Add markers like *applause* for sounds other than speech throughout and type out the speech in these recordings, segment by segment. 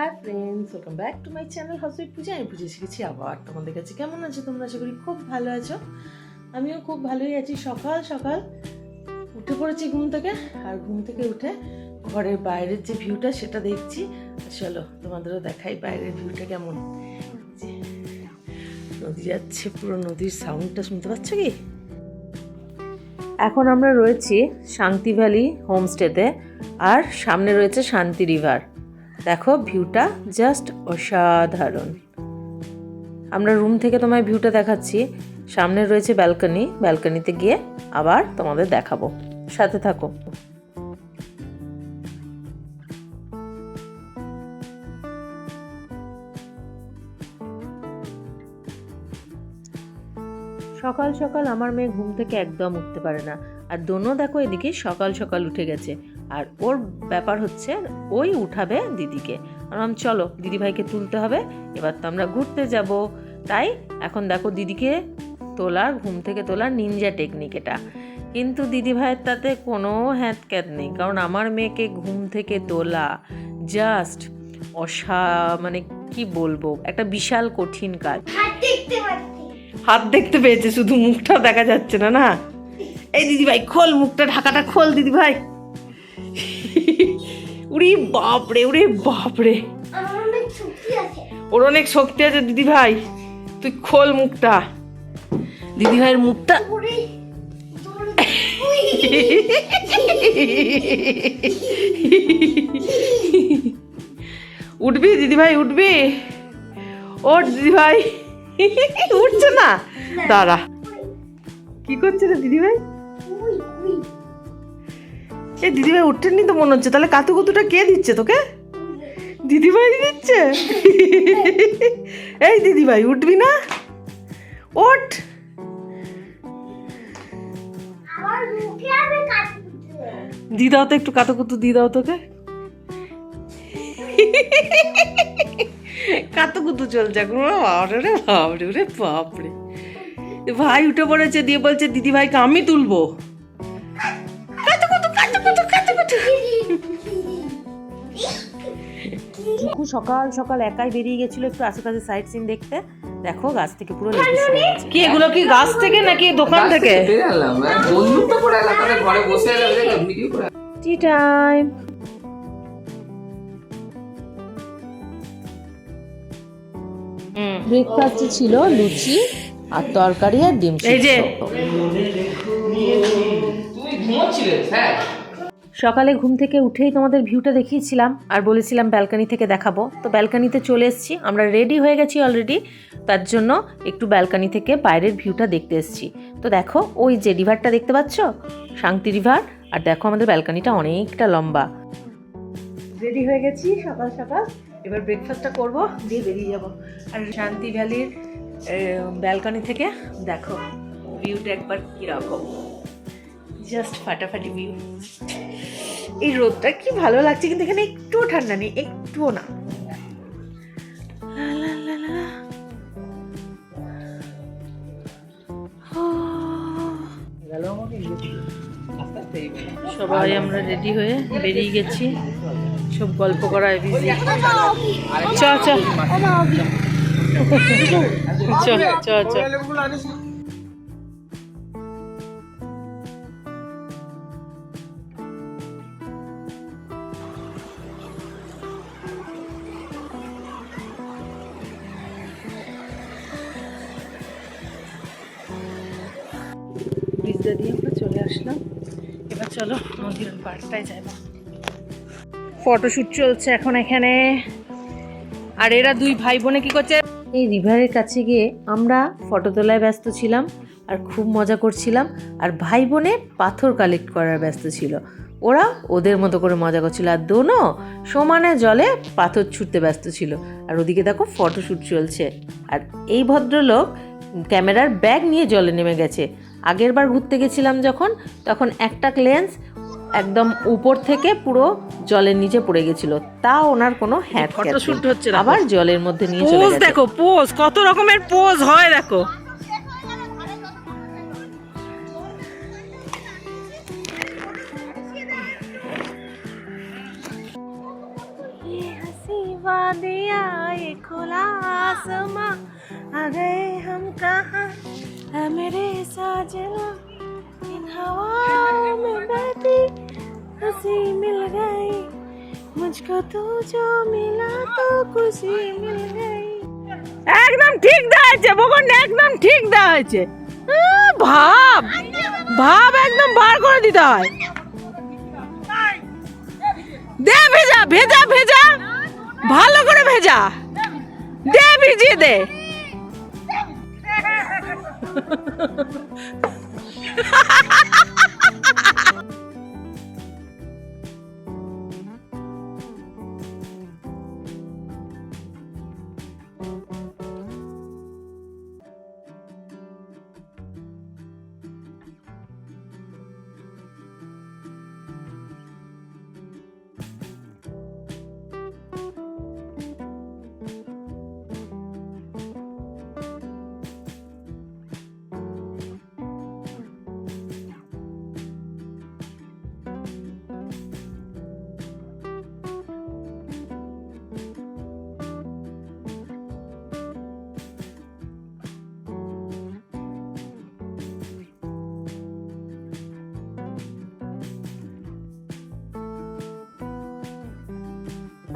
Hi friends welcome back to my channel house with Puja আমি পুজো শিখেছি আবার তোমাদের কাছে। কেমন আছো তোমরা? আশা করি খুব ভালো আছো। আমিও খুব ভালোই আছি। সকাল সকাল উঠে পড়েছি ঘুম থেকে। আর ঘুম থেকে উঠে ঘরের বাইরের যে ভিউটা সেটা দেখছি। চলো, তোমাদেরও দেখাই বাইরের ভিউটা কেমন। নদী যাচ্ছে, পুরো নদীর সাউন্ডটা শুনতে পাচ্ছ কি? এখন আমরা রয়েছি শান্তি ভ্যালি হোমস্টেতে। আর সামনে রয়েছে শান্তি রিভার। দেখো ভিউটা জাস্ট অসাধারণ। আমরা রুম থেকে তোমায় ভিউটা দেখাচ্ছি। সামনে রয়েছে ব্যালকনি ব্যালকনিতে গিয়ে আবার তোমাদের দেখাবো। সাথে থাকো। সকাল সকাল আমার মেয়ে ঘুম থেকে একদম উঠতে পারে না। আর দোনো দেখো এদিকে সকাল সকাল উঠে গেছে। আর ওর ব্যাপার হচ্ছে, ওই উঠাবে দিদিকে। আমি চলো, দিদিভাইকে তুলতে হবে। এবার তো আমরা ঘুরতে যাব। তাই এখন দেখো দিদিকে তোলার, ঘুম থেকে তোলার নিনজা টেকনিক এটা। কিন্তু দিদিভাইয়ের তাতে কোনো হ্যাত ক্যাত নেই। কারণ আমার মেয়েকে ঘুম থেকে তোলা জাস্ট অসা মানে কি বলব? একটা বিশাল কঠিন কাজ। দেখতে হাত দেখতে পেয়েছে শুধু মুখটা দেখা যাচ্ছে না না? এই দিদি ভাই খোল মুখটা ঢাকাটা খোল দিদি ভাই। উড়ি বাপরে উড়ে বাপরে। ওর অনেক শক্তি আছে দিদি ভাই। তুই খোল মুখটা। দিদি ভাইয়ের মুখটা। উঠবি দিদি ভাই উঠবি। ওঠ দিদি ভাই। *laughs* উঠছে না। দাঁড়া। কি করছে রে দিদি ভাই উই, উই। এই দিদিভাই উঠতেনি তো মনে হচ্ছে। তাহলে কাতু কুতুটা কে দিচ্ছে তোকে? দিদিভাই দিচ্ছে? এই দিদিভাই উঠবি না? ওঠ। দি দাও তো একটু কাতু কুতু দি দাও তোকে। কাতু কুতু চলছে এখন বাপরে রে বাপরে ভাই উঠে পড়েছে দিয়ে বলছে দিদি ভাইকে আমি তুলবো? সকাল সকাল একাই বেরিয়ে গেছিল একটু আশেপাশে সাইড সিন দেখতে। দেখো গাছ থেকে পুরো কি এগুলো কি গাছ থেকে নাকি দোকান থেকে বেরালাম বন্ধুত্ব ব্রেকফাস্টে ছিল লুচি আর তরকারি আর ডিম এই যে। হ্যাঁ সকালে ঘুম থেকে উঠেই তোমাদের ভিউটা দেখিয়েছিলাম আর বলেছিলাম ব্যালকানি থেকে দেখাবো। তো ব্যালকানিতে চলে এসেছি আমরা রেডি হয়ে গেছি অলরেডি তার জন্য একটু ব্যালকানি থেকে বাইরের ভিউটা দেখতে এসেছি। তো দেখো ওই যে রিভারটা দেখতে পাচ্ছ? শান্তি রিভার আর দেখো আমাদের ব্যালকানিটা অনেকটা লম্বা। রেডি হয়ে গেছি সকাল সকাল। এবার ব্রেকফাস্টটা করব দিয়ে বেরিয়ে যাব। আর শান্তি ভ্যালির ব্যালকনি থেকে দেখো ভিউটা একবার কীরকম। জাস্ট ফাটাফাটি ভিউ এই রোদটা কি ভালো লাগছে কিন্তু এখানে একটুও ঠান্ডা নেই একটুও না। সবাই আমরা রেডি হয়ে বেরিয়ে গেছি। সব গল্প করায় বিজি চ চ। চ চ চ। দিয়ে আমরা চলে আসলাম। এবার চলো নদীর ওই পাড়টায় যাব ফটোশ্যুট চলছে এখন এখানে। আর এরা দুই ভাই বোনে কি করছে? এই রিভারের কাছে গিয়ে আমরা ফটো তোলায় ব্যস্ত ছিলাম আর খুব মজা করছিলাম। আর ভাই বোনে পাথর কালেক্ট করার ব্যস্ত ছিল। ওরা ওদের মতো করে মজা করছিল। আর দোনো সমানে জলে পাথর ছুটতে ব্যস্ত ছিল। আর ওদিকে দেখো ফটোশ্যুট চলছে। আর এই ভদ্রলোক ক্যামেরার ব্যাগ নিয়ে জলে নেমে গেছে। আগের বার ঘুরতে গেছিলাম যখন, তখন একটা লেন্স একদম উপর থেকে পুরো জলের নিচে পড়ে গেছিল তা ওনার কোনো হ্যাট Photoshoot হচ্ছে না। আবার জলের মধ্যে নিয়ে চলে পোজ গেছে দেখো পোজ কত রকমের পোজ হয় দেখো ये हंसी वादिया ये खुला आसमां आ गए हम कहाँ है मेरे साजना इन हवाओं में बहती हंसी मिल गई मुझको तू जो मिला तो खुशी मिल गई একদম ঠিক দেওয়া হয়েছে বকন একদম ঠিক দেওয়া হয়েছে আহ, ভাব ভাব একদম বার করে দিতে হয় দে ভেজা ভেজা ভেজা ভালো করে ভেজা দে ভিজিয়ে দে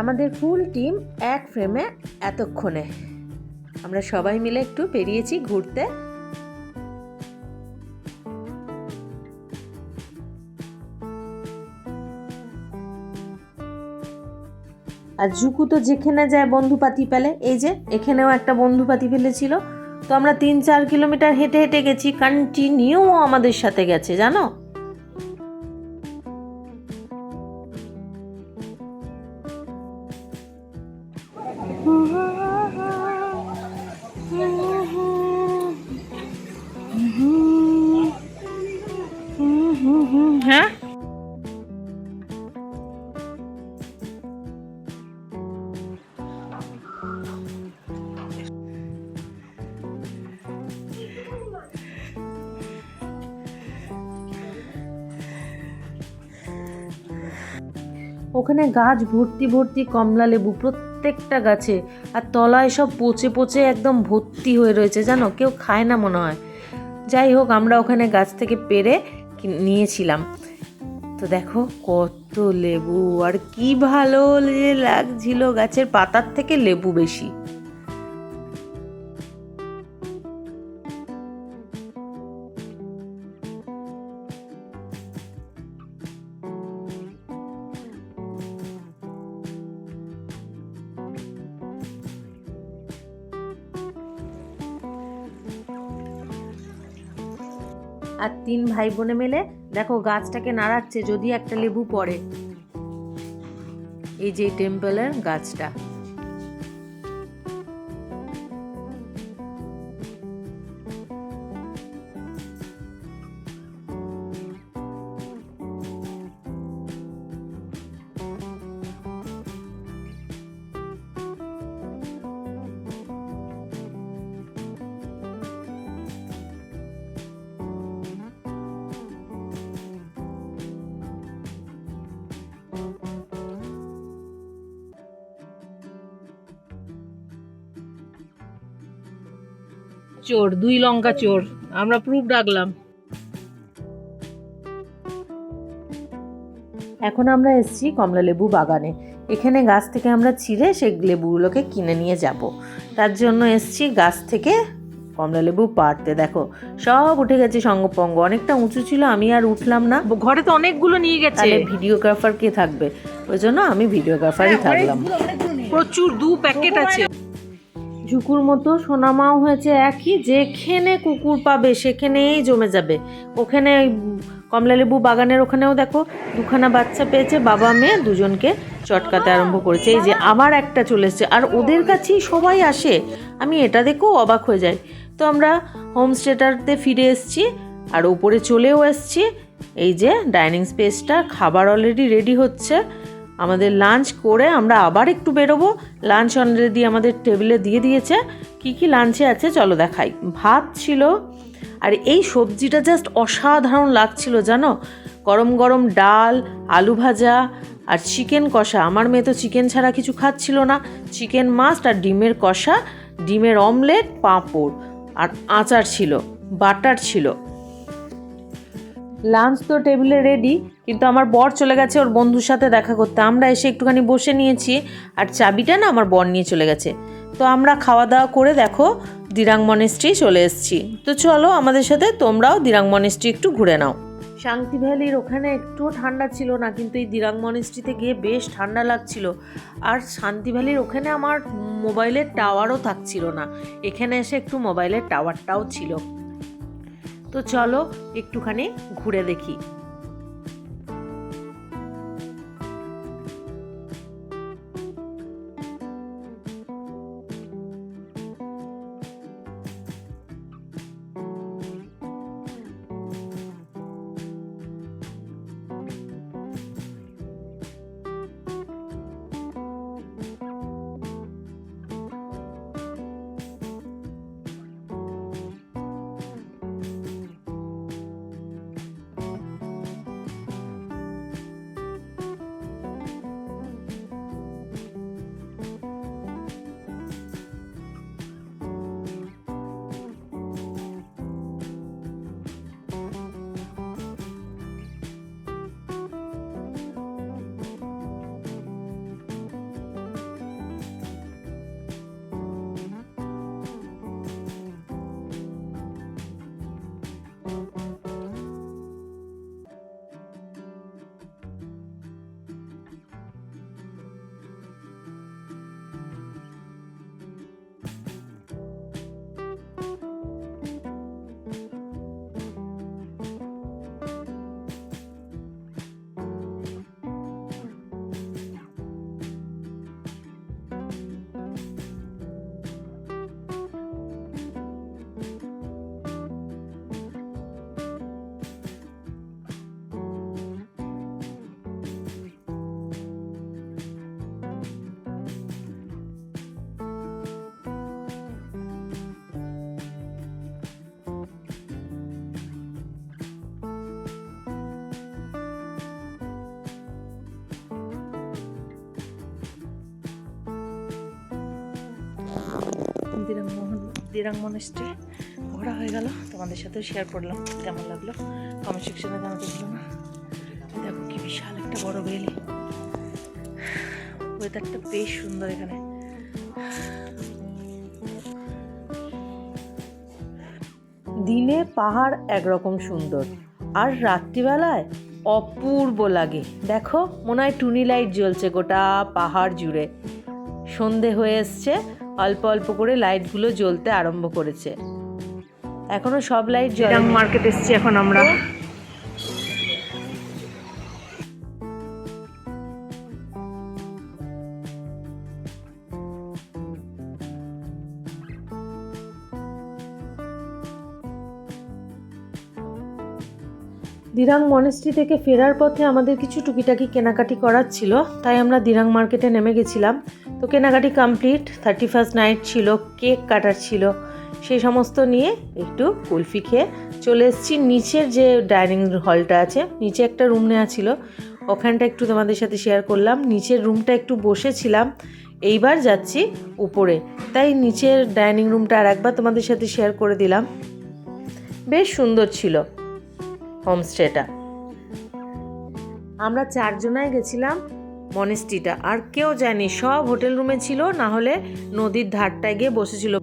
আমাদের ফুল টিম এক ফ্রেমে এতক্ষণে। আমরা সবাই মিলে একটু বেরিয়েছি ঘুরতে। আর জুকু তো যেখানে যায় বন্ধু পাতি পেলে, এই যে এখানেও একটা বন্ধু পাতি ফেলেছিল। তো আমরা তিন চার কিলোমিটার হেঁটে হেঁটে গেছি কন্টিনিউ আমাদের সাথে গেছে, জানো? হ্যাঁ? ওখানে গাছ ভর্তি ভর্তি কমলা লেবু প্রত্যেকটা গাছে, আর তলায় সব পচে পচে একদম ভর্তি হয়ে রয়েছে, জানো? কেউ খায় না মনে হয়। যাই হোক, আমরা ওখানে গাছ থেকে পেরে নিয়েছিলাম। তো দেখো কত লেবু আর কি ভালো লাগছিল গাছের পাতার থেকে লেবু বেশি। আর তিন ভাই বোনে মেলে দেখো গাছটাকে নাড়াচ্ছে, যদি একটা লেবু পড়ে। এই যে টেম্পলের গাছটা। চোর দুই লঙ্কা চোর। আমরা প্রুফ ডাকলাম। এখন আমরা এসেছি কমলা লেবু বাগানে। এখানে গাছ থেকে আমরা ছিঁড়ে সেই লেবুগুলোকে কিনে নিয়ে যাব। তার জন্য এসেছি গাছ থেকে কমলা লেবু পাড়তে। দেখো সব উঠে গেছে সঙ্গপঙ্গ। অনেকটা উঁচু ছিল আমি আর উঠলাম না। ঘরে তো অনেকগুলো নিয়ে গেছে। ভিডিওগ্রাফার কে থাকবে? ওই জন্য আমি ভিডিওগ্রাফারই থাকলাম। প্রচুর দু প্যাকেট আছে। ঝুকুর মতো সোনামাও হয়েছে একই যেখানে কুকুর পাবে, সেখানেই জমে যাবে। ওখানে কমলালেবু বাগানের ওখানেও দেখো, দুখানা বাচ্চা পেয়েছে, বাবা, মেয়ে দুজনকে চটকাতে আরম্ভ করেছে। এই যে আবার একটা চলে এসছে, আর ওদের কাছেই সবাই আসে, আমি এটা দেখেও অবাক হয়ে যাই। তো আমরা হোমস্টেটারতে ফিরে এসেছি, আর উপরে চলেও এসছি। এই যে ডাইনিং স্পেসটা, খাবার অলরেডি রেডি হচ্ছে। আমাদের লাঞ্চ করে আমরা আবার একটু বেরোবো। লাঞ্চ অলরেডি আমাদের টেবিলে দিয়ে দিয়েছে। কি কি লাঞ্চে আছে চলো দেখাই। ভাত ছিল, আর এই সবজিটা জাস্ট অসাধারণ লাগছিল, জানো? গরম গরম ডাল, আলু ভাজা আর চিকেন কষা। আমার মেয়ে তো চিকেন ছাড়া কিছু খাচ্ছিল না। চিকেন মাস্ট আর ডিমের কষা, ডিমের অমলেট পাঁপড় আর আচার ছিল বাটার ছিল। লাঞ্চ তো টেবিলে রেডি কিন্তু আমার বর চলে গেছে ওর বন্ধুর সাথে দেখা করতে। আমরা এসে একটুখানি বসে নিয়েছি, আর চাবিটা না আমার বর নিয়ে চলে গেছে। তো আমরা খাওয়া দাওয়া করে দেখো, দিরাং মনেস্ট্রি চলে এসেছি। তো চলো আমাদের সাথে তোমরাও দিরাং মনেস্ট্রি একটু ঘুরে নাও। শান্তি ভ্যালির ওখানে একটুও ঠান্ডা ছিল না, কিন্তু এই দিরাং মনেস্ট্রিতে গিয়ে বেশ ঠান্ডা লাগছিল। আর শান্তি ভ্যালির ওখানে আমার মোবাইলের টাওয়ারও থাকছিল না। এখানে এসে একটু মোবাইলের টাওয়ারটাও ছিল। তো চলো একটুখানি ঘুরে দেখি। দিরাং মনেস্ট্রি ঘোরা হয়ে গেল, তোমাদের সাথেও শেয়ার করলাম, কেমন লাগল? কমেন্ট সেকশনে জানাতে ভুলো না। দেখো কি বিশাল একটা বড় বেলি। ওয়েদারটা বেশ সুন্দর এখানে। দিনে পাহাড় একরকম সুন্দর, আর রাত্রিবেলায় অপূর্ব লাগে। দেখো, মনে হয় টুনি লাইট জ্বলছে গোটা পাহাড় জুড়ে। সন্ধে হয়ে এসছে অল্প অল্প করে লাইটগুলো জ্বলতে আরম্ভ করেছে। এখনও সব লাইট জ্বলে মার্কেট এসছি এখন আমরা। দিরাং মনেস্ট্রি থেকে ফেরার পথে আমাদের কিছু টুকিটাকি কেনাকাটি করার ছিল তাই আমরা দিরাং মার্কেটে নেমে গেছিলাম। তো কেনাকাটি কমপ্লিট থার্টি ফার্স্ট নাইট ছিল কেক কাটার ছিল। সেই সমস্ত নিয়ে একটু কুলফি খেয়ে চলে এসেছি। নিচের যে ডাইনিং হলটা আছে, নিচে একটা রুম নেওয়া ছিল। ওখানটা একটু তোমাদের সাথে শেয়ার করলাম। নিচের রুমটা একটু বসেছিলাম। এইবার যাচ্ছি উপরে। তাই নিচের ডাইনিং রুমটা আর একবার তোমাদের সাথে শেয়ার করে দিলাম। বেশ সুন্দর ছিল হোমস্টেটা আমরা চারজনায় গেছিলাম। মনেস্ট্রিটা আর কেউ যায়নি সব হোটেল রুমে ছিল না হলে নদীর ধারটায় গিয়ে বসেছিল।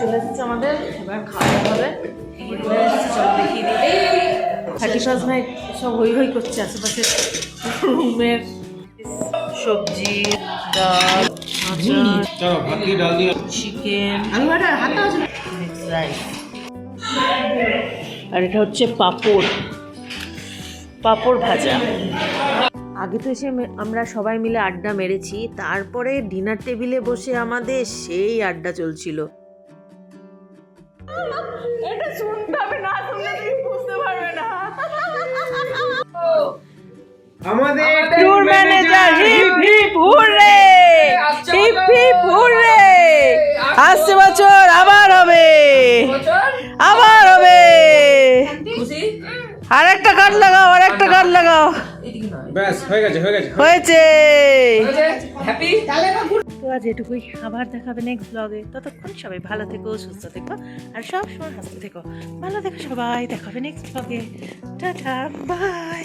চলে আমাদের হবে। থার্টি ফার্স্ট সব করছে আশেপাশে রুমের। সবজি ডাল চিকেন আর এটা হচ্ছে পাপড়। পাপড় ভাজা। আগে তো এসে আমরা সবাই মিলে আড্ডা মেরেছি তারপরে ডিনার টেবিলে বসে আমাদের সেই আড্ডা চলছিল। এটা শুনতে হবে না শুনলে তুমি বুঝতে পারবে না। আমাদের tour manager hip hip hurray! Hip hip hurray! আসছে বছর আবার হবে! আবার হবে! আর একটা কার্ড লাগাও আর একটা কার্ড লাগাও! ব্যাস হয়ে গেছে হয়ে গেছে। হয়েছে। হ্যাপি তো আজ এটুকুই আবার দেখাবে নেক্সট ব্লগে ততক্ষণ সবাই ভালো থেকো সুস্থ থেকো আর সব সময় হাসতে থেকো। ভালো থেকো সবাই দেখাবে নেক্সট ব্লগে টাটা বাই